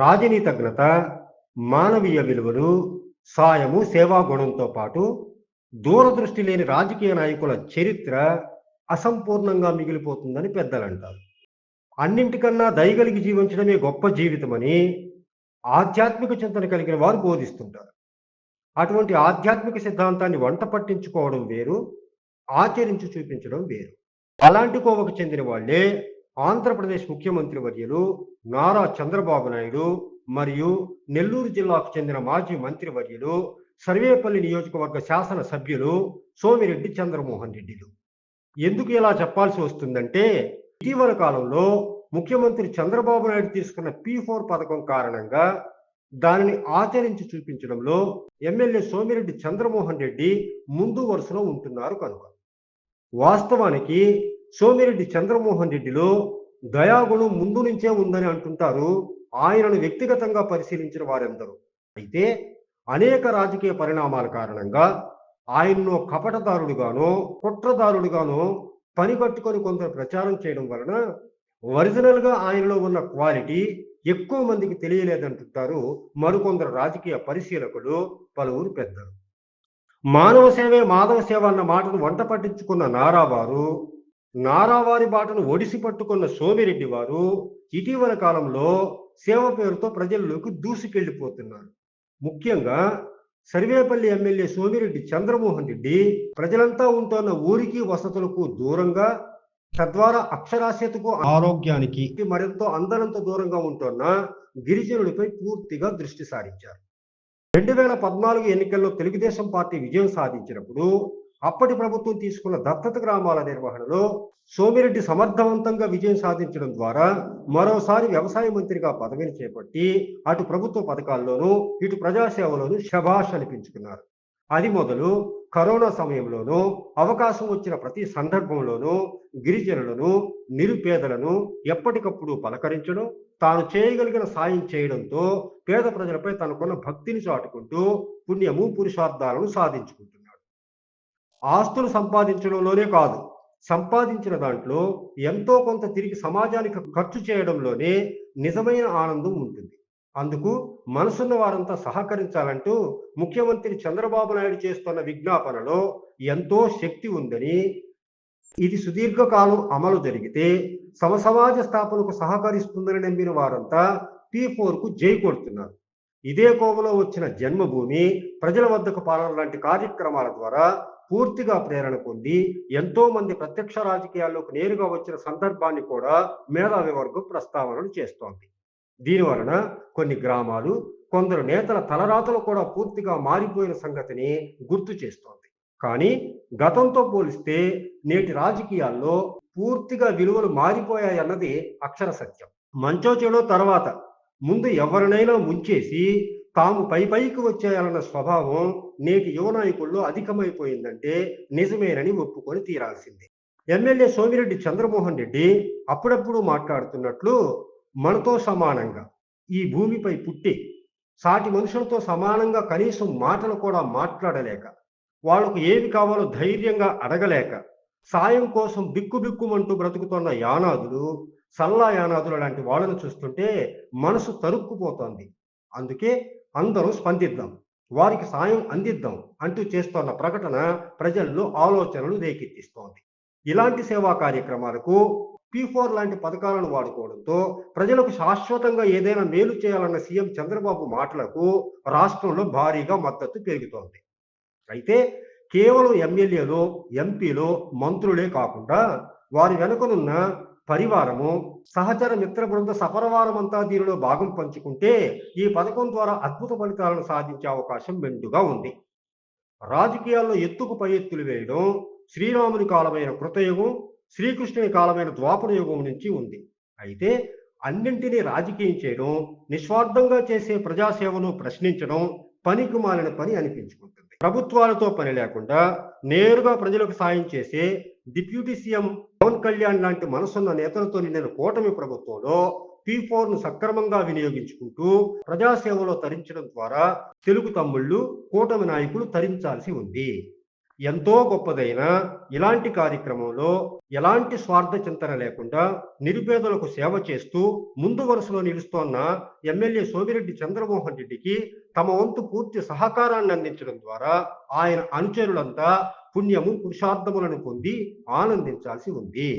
రాజనీతజ్ఞత మానవీయ విలువలు సాయము సేవా గుణంతో పాటు దూరదృష్టి లేని రాజకీయ నాయకుల చరిత్ర అసంపూర్ణంగా మిగిలిపోతుందని పెద్దలు అంటారు అన్నింటికన్నా దయగలిగి జీవించడమే గొప్ప జీవితమని ఆధ్యాత్మిక చింతన కలిగిన వారు బోధిస్తుంటారు. అటువంటి ఆధ్యాత్మిక సిద్ధాంతాన్ని వంట పట్టించుకోవడం వేరు ఆచరించి చూపించడం వేరు. అలాంటి కోవకు చెందిన వాళ్ళే ఆంధ్రప్రదేశ్ ముఖ్యమంత్రి వర్యులు నారా చంద్రబాబు నాయుడు మరియు నెల్లూరు జిల్లాకు చెందిన మాజీ మంత్రివర్యులు సర్వేపల్లి నియోజకవర్గ శాసన సభ్యులు సోమిరెడ్డి చంద్రమోహన్ రెడ్డిలు. ఎందుకు ఇలా చెప్పాల్సి వస్తుందంటే ఇటీవల కాలంలో ముఖ్యమంత్రి చంద్రబాబు నాయుడు తీసుకున్న పి ఫోర్ పథకం కారణంగా దానిని ఆచరించి చూపించడంలో ఎమ్మెల్యే సోమిరెడ్డి చంద్రమోహన్ రెడ్డి ముందు వరుసలో ఉంటున్నారు కనుక. వాస్తవానికి సోమిరెడ్డి చంద్రమోహన్ రెడ్డిలో దయాగుణం ముందు నుంచే ఉందని అంటుంటారు. ఆయనను వ్యక్తిగతంగా పరిశీలించిన వారెందరూ. అయితే అనేక రాజకీయ పరిణామాల కారణంగా ఆయన్ను కపటదారుడుగానో కుట్రదారుడుగానో పని కట్టుకొని కొందరు ప్రచారం చేయడం వలన ఒరిజినల్గా ఆయనలో ఉన్న క్వాలిటీ ఎక్కువ మందికి తెలియలేదంటుంటారు మరికొందరు రాజకీయ పరిశీలకులు పలువురు పెద్దలు. మానవ సేవే మాధవ సేవ అన్న మాటను వంట పట్టించుకున్న నారావారు నారావారి బాటను ఒడిసి పట్టుకున్న సోమిరెడ్డి వారు ఇటీవల కాలంలో సేవ పేరుతో ప్రజల్లోకి దూసుకెళ్ళిపోతున్నారు ముఖ్యంగా సర్వేపల్లి ఎమ్మెల్యే సోమిరెడ్డి చంద్రమోహన్ రెడ్డి ప్రజలంతా ఉంటున్న ఊరికి వసతులకు దూరంగా తద్వారా అక్షరాస్యతకు ఆరోగ్యానికి మరింత అందరంత దూరంగా ఉంటున్న గిరిజనులపై పూర్తిగా దృష్టి సారించారు. రెండు వేల పద్నాలుగు ఎన్నికల్లో తెలుగుదేశం పార్టీ విజయం సాధించినప్పుడు అప్పటి ప్రభుత్వం తీసుకున్న దత్తత గ్రామాల నిర్వహణలో సోమిరెడ్డి సమర్థవంతంగా విజయం సాధించడం ద్వారా మరోసారి వ్యవసాయ మంత్రిగా పదవిని చేపట్టి అటు ప్రభుత్వ పథకాల్లోనూ ఇటు ప్రజాసేవలోనూ శభాష్ అనిపించుకున్నారు. అది మొదలు కరోనా సమయంలోనూ అవకాశం వచ్చిన ప్రతి సందర్భంలోనూ గిరిజనులను నిరుపేదలను ఎప్పటికప్పుడు పలకరించడం తాను చేయగలిగిన సాయం చేయడంతో పేద ప్రజలపై తనకున్న భక్తిని చాటుకుంటూ పుణ్యము పురుషార్థాలను సాధించుకుంటున్నాడు ఆస్తులు సంపాదించడంలోనే కాదు సంపాదించిన దాంట్లో ఎంతో కొంత తిరిగి సమాజానికి ఖర్చు చేయడంలోనే నిజమైన ఆనందం ఉంటుంది. అందుకు మనసున్న వారంతా సహకరించాలంటూ ముఖ్యమంత్రి చంద్రబాబు నాయుడు చేస్తున్న విజ్ఞాపనలో ఎంతో శక్తి ఉందని ఇది సుదీర్ఘకాలం అమలు జరిగితే సమసమాజ స్థాపనకు సహకరిస్తుందని నమ్మిన వారంతా పీ ఫోర్కు జై కొడుతున్నారు. ఇదే కోవలో వచ్చిన జన్మభూమి ప్రజల వద్దకు పాలన లాంటి కార్యక్రమాల ద్వారా పూర్తిగా ప్రేరణ పొంది ఎంతో మంది ప్రత్యక్ష రాజకీయాల్లోకి నేరుగా వచ్చిన సందర్భాన్ని కూడా మేధావి వర్గం ప్రస్తావనలు చేస్తోంది. దీనివలన కొన్ని గ్రామాలు కొందరు నేతల తలరాతలు కూడా పూర్తిగా మారిపోయిన సంగతిని గుర్తు చేస్తోంది. కానీ గతంతో పోలిస్తే నేటి రాజకీయాల్లో పూర్తిగా విలువలు మారిపోయాయన్నది అక్షర సత్యం. మంచో చెడో తర్వాత ముందు ఎవరినైనా ముంచేసి తాము పై పైకి వచ్చేయాలన్న స్వభావం నేటి యువ నాయకుల్లో అధికమైపోయిందంటే నిజమేనని ఒప్పుకొని తీరాల్సిందే. ఎమ్మెల్యే సోమిరెడ్డి చంద్రమోహన్ రెడ్డి అప్పుడప్పుడు మాట్లాడుతున్నట్లు మనతో సమానంగా ఈ భూమిపై పుట్టి సాటి మనుషులతో సమానంగా కనీసం మాటలు కూడా మాట్లాడలేక వాళ్ళకు ఏమి కావాలో ధైర్యంగా అడగలేక సాయం కోసం బిక్కుబిక్కుమంటూ బ్రతుకుతున్న యానాదులు సల్లా యానాదులు లాంటి వాళ్ళను చూస్తుంటే మనసు తరుక్కుపోతోంది. అందుకే అందరూ స్పందిద్దాం. వారికి సాయం అందిద్దాం అంటూ చేస్తోన్న ప్రకటన ప్రజల్లో ఆలోచనలు రేకెత్తిస్తోంది. ఇలాంటి సేవా కార్యక్రమాలకు పీ ఫోర్ లాంటి పథకాలను వాడుకోవడంతో ప్రజలకు శాశ్వతంగా ఏదైనా మేలు చేయాలన్న సీఎం చంద్రబాబు మాటలకు రాష్ట్రంలో భారీగా మద్దతు పెరుగుతోంది. అయితే కేవలం ఎమ్మెల్యేలు ఎంపీలు మంత్రులే కాకుండా వారి వెనుకనున్న పరివారము సహచర మిత్ర బృంద సపరవారమంతా దీనిలో భాగం పంచుకుంటే ఈ పథకం ద్వారా అద్భుత ఫలితాలను సాధించే అవకాశం మెండుగా ఉంది. రాజకీయాల్లో ఎత్తుకు పై ఎత్తులు వేయడం శ్రీరాముని కాలమైన కృతయుగం శ్రీకృష్ణుని కాలమైన ద్వాపర యుగం నుంచి ఉంది. అయితే అన్నింటినీ రాజకీయం చేయడం నిస్వార్థంగా చేసే ప్రజాసేవను ప్రశ్నించడం పనికి మాలిన పని అనిపించుకుంటుంది. ప్రభుత్వాలతో పని లేకుండా నేరుగా ప్రజలకు సాయం చేసే డిప్యూటీ సీఎం పవన్ కళ్యాణ్ లాంటి మనసున్న నేతలతో నిండిన కూటమి ప్రభుత్వంలో పీ ను సక్రమంగా వినియోగించుకుంటూ ప్రజాసేవలో తరించడం ద్వారా తెలుగు తమ్ముళ్ళు కూటమి నాయకులు తరించాల్సి ఉంది. ఎంతో గొప్పదైన ఇలాంటి కార్యక్రమంలో ఎలాంటి స్వార్థ చింతన లేకుండా నిరుపేదలకు సేవ చేస్తూ ముందు వరుసలో నిలుస్తోన్న ఎమ్మెల్యే సోమిరెడ్డి చంద్రమోహన్ రెడ్డికి తమ వంతు పూర్తి సహకారాన్ని అందించడం ద్వారా ఆయన అనుచరులంతా పుణ్యము పురుషార్థములను పొంది ఆనందించాల్సి ఉంది.